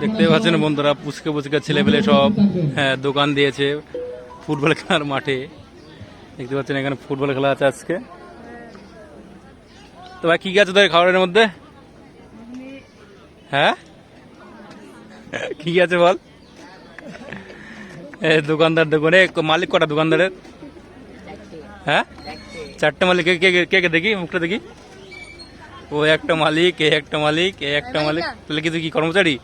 দেখতে পাচ্ছেন বন্ধুরা, পুচকে পুচকে ছেলেপেলে সব হ্যাঁ দোকান দিয়েছে ফুটবল খেলার মাঠে। দেখতে পাচ্ছেন এখানে ফুটবল খেলা আছে আজকে। তো ভাই, কি আছে তোর খাবারের মধ্যে? হ্যাঁ? কি আছে বল? এ, দোকানদার দেখুন এ মালিক কটা দোকানদারের? হ্যাঁ? চারটে মালিক কে কে কে দেখি, মুখটা দেখি। ও একটা মালিক এ একটা মালিক এ একটা মালিক। তাহলে কি তুই কি কর্মচারী?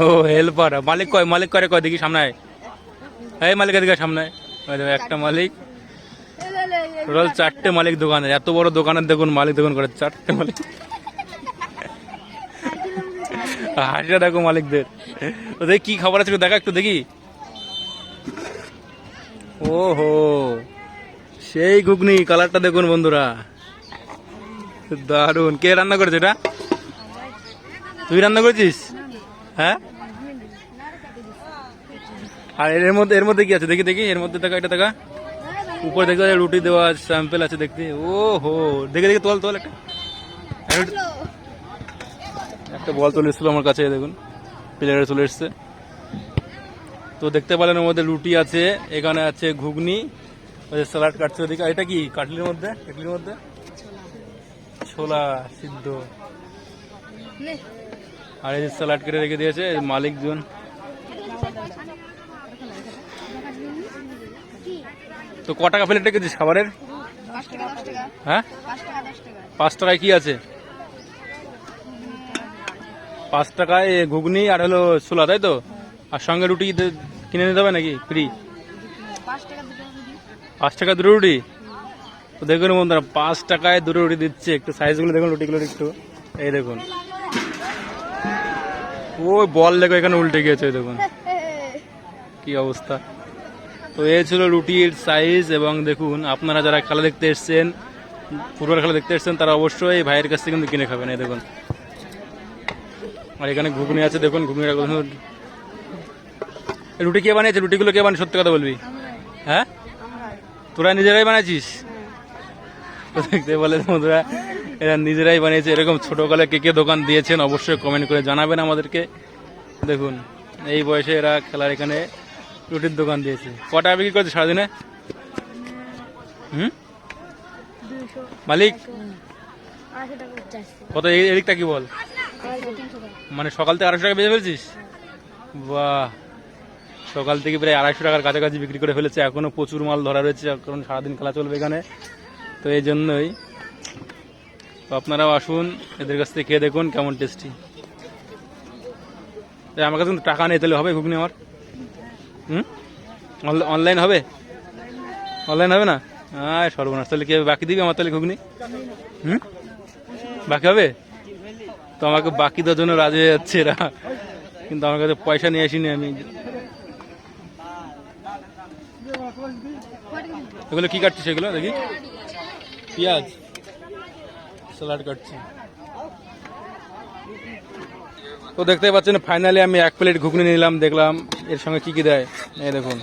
ও হেল্পার মালিক কয় মালিক করে কয় দেখি সামনে এই মালিক এদিকে সামনে একটা মালিক। টোটাল চারটে মালিক দোকানের এত বড় দোকানের দেখুন মালিক দোকান করে চারটে মালিক। হাসিটা দেখো মালিকদের। ওদের কি খাবার আছে দেখা একটু দেখি। ওহো সেই ঘুগনি কালারটা দেখুন বন্ধুরা। দারুণ কে রান্না করেছে এটা? তুই রান্না করেছিস? হ্যাঁ? আর এর মধ্যে এর মধ্যে কি আছে? দেখি দেখি। এর মধ্যে দেখা এটা দেখা উপরে দেখতে পাচ্ছি রুটি দেওয়া আছে স্যাম্পেল আছে দেখতে। ও হো দেখে দেখে তোল তোল একটা। একটা- বল চলে এসেছিল আমার কাছে, দেখুন। প্লেয়ারে চলে এসছে। তো দেখতে পেলেন ওর মধ্যে রুটি আছে, এখানে আছে ঘুগনি স্যালাড কাটছে ওদিকে। এটা কি? কাটলির মধ্যে? কাটলির মধ্যে? ছোলা সিদ্ধ। আর এই স্যালাড কেটে রেখে দিয়েছে মালিকজন তো ক টাকা প্লেট রেখেছিস খাবারের? হ্যাঁ? পাঁচ টাকায় কি আছে? পাঁচ টাকায় ঘুগনি আর হলো ছোলা তাই তো? আর সঙ্গে রুটি কিনে নিতে হবে নাকি? ফ্রি পাঁচ টাকা দুটো রুটি? তো দেখুন বন্ধুরা, পাঁচ টাকায় দুটো রুটি দিচ্ছে। একটু সাইজগুলো দেখুন রুটিগুলোর একটু। এই দেখুন। ওই বল দেখো, এখানে উল্টে গিয়েছে দেখুন। কি অবস্থা। তো এই ছিল রুটির সাইজ এবং দেখুন, আপনারা যারা খেলা দেখতে এসছেন, ফুটবল খেলা দেখতে এসছেন, তারা অবশ্যই ভাইয়ের কাছ থেকে কিন্তু কিনে খাবেন, এই দেখুন। আর এখানে ঘুগনি আছে, দেখুন, ঘুগনিটা। এই রুটি কে বানিয়েছে? রুটিগুলো কে বানিয়ে সত্যি কথা বলবি? হ্যাঁ? তোরা নিজেরাই বানাইছিস তো দেখতে বলে বন্ধুরা, এরা নিজেরাই বানিয়েছে। এরকম ছোটকালে কে কে দোকান দিয়েছেন অবশ্যই কমেন্ট করে জানাবেন আমাদেরকে। দেখুন, এই বয়সে এরা খেলার এখানে রুটির দোকান দিয়েছে। কটা বিক্রি করেছে সারাদিনে? হুম? মালিক? কত? এদিকটা কি বল? মানে সকাল থেকে আড়াইশো টাকা বেঁচে ফেলছিস? বাহ! সকাল থেকে প্রায় আড়াইশো টাকার কাছাকাছি বিক্রি করে ফেলেছে। এখনও প্রচুর মাল ধরা রয়েছে, কারণ সারাদিন খেলা চলবে এখানে। তো এই জন্যই। তো আপনারাও আসুন, এদের কাছ থেকে খেয়ে দেখুন কেমন টেস্টি আমার কাছে কিন্তু টাকা নেই, তাহলে হবে ঘুগনি আমার। হুম? অনলাইন হবে? অনলাইন হবে না? আয় সর্বনাশ, তাহলে কে বাকি দিবি আমার তাহলে ঘুগনি? হুম? বাকি হবে? তো আমাকে বাকি দেওয়ার জন্য রাজি হয়ে যাচ্ছে এরা। কিন্তু আমার কাছে পয়সা নিয়ে আসিনি আমি। এগুলো কি কাটছিস এগুলো? দেখি। পেঁয়াজ স্যালাড কাটছি। তো দেখতেই পাচ্ছেন ফাইনালি আমি এক প্লেট ঘুগনি নিলাম, দেখলাম এর সঙ্গে কি কি দেয়। এই দেখুন।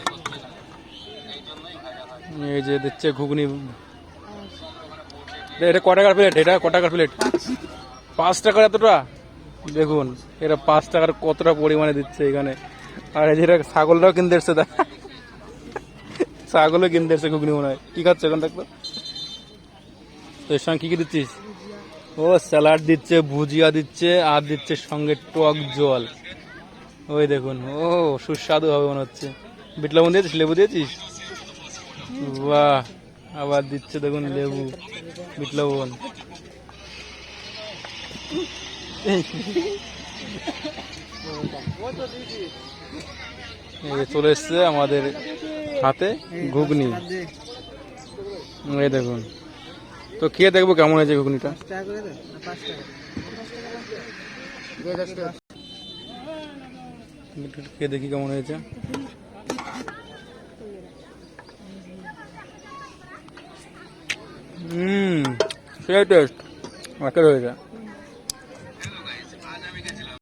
এই যে দিচ্ছে ঘুগনি। এটা ক টাকার প্লেট এটা ক টাকার প্লেট পাঁচ টাকার এতটা? দেখুন এটা পাঁচ টাকার কতটা পরিমাণে দিচ্ছে এখানে। আর এই যে এটা ছাগলটাও কিনতে এসছে ছাগলও কিনতে এসছে ঘুগনি মনে হয়। কি খাচ্ছে এখন দেখতো তো এর সঙ্গে কি কি দিচ্ছিস? ও, স্যালাড দিচ্ছে, ভুজিয়া দিচ্ছে, আর দিচ্ছে সঙ্গে টক জল। ওই দেখুন, ও, সুস্বাদু হবে মনে হচ্ছে। বিট লবণ দিয়েছিস? লেবু দিয়েছিস? বাহ, আবার দিচ্ছে দেখুন লেবু, বিট লবণ। চলে এসছে আমাদের হাতে ঘুগনি। দেখুন। তো খেয়ে দেখব কেমন হয়েছে ঘুগনিটা। খেয়ে দেখি কেমন হয়েছে। হুম সেই টেস্ট একের হয়েছে।